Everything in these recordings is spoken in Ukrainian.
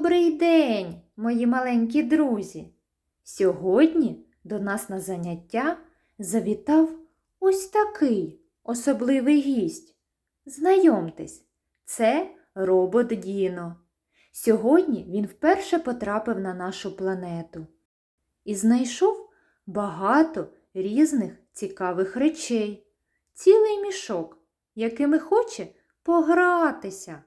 Добрий день, мої маленькі друзі! Сьогодні до нас на заняття завітав ось такий особливий гість. Знайомтесь, це робот Діно. Сьогодні він вперше потрапив на нашу планету і знайшов багато різних цікавих речей, цілий мішок, якими хоче погратися.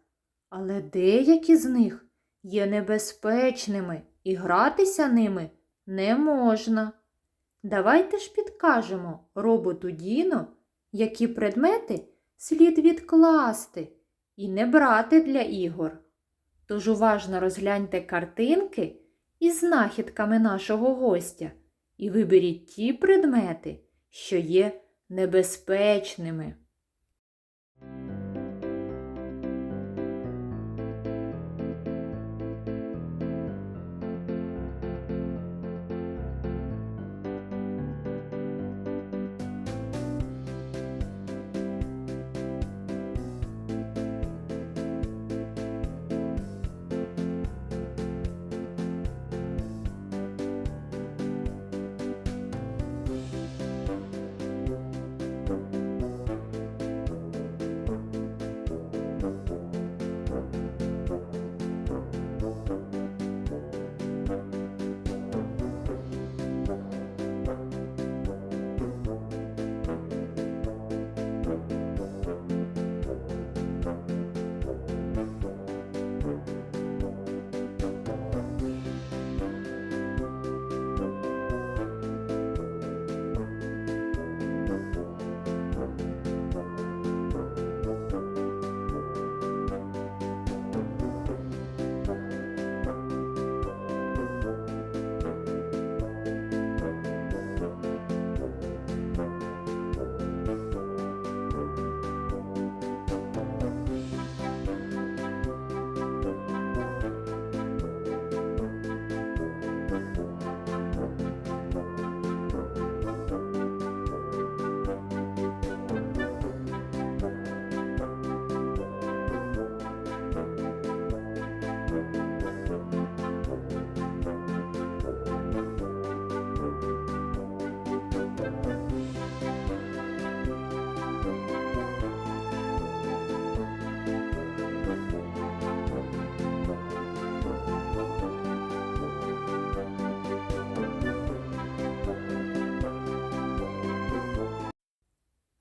Але деякі з них є небезпечними і гратися ними не можна. Давайте ж підкажемо роботу Діно, які предмети слід відкласти і не брати для ігор. Тож уважно розгляньте картинки із знахідками нашого гостя і виберіть ті предмети, що є небезпечними.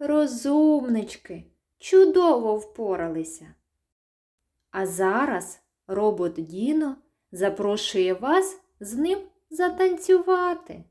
Розумнички, чудово впоралися. А зараз робот Діно запрошує вас з ним затанцювати.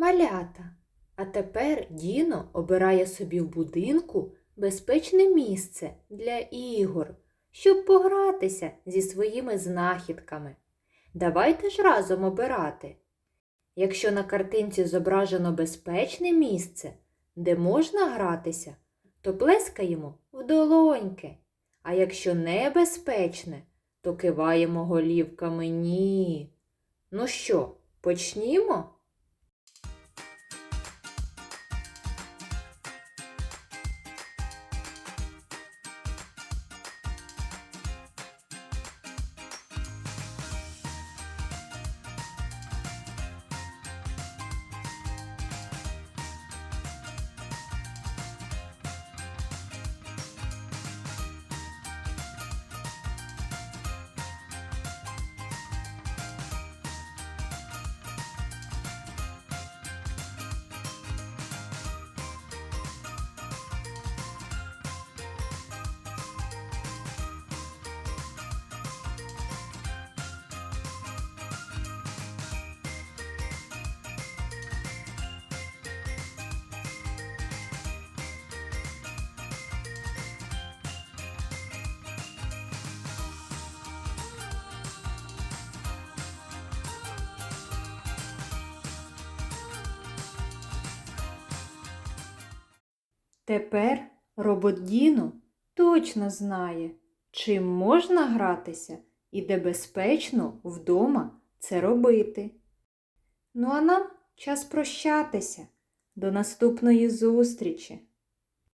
Малята. А тепер Діно обирає собі в будинку безпечне місце для ігор, щоб погратися зі своїми знахідками. Давайте ж разом обирати. Якщо на картинці зображено безпечне місце, де можна гратися, то плескаємо в долоньки. А якщо небезпечне, то киваємо голівками ні. Ну що, почнімо? Тепер робот Діно точно знає, чим можна гратися і де безпечно вдома це робити. Ну а нам час прощатися. До наступної зустрічі!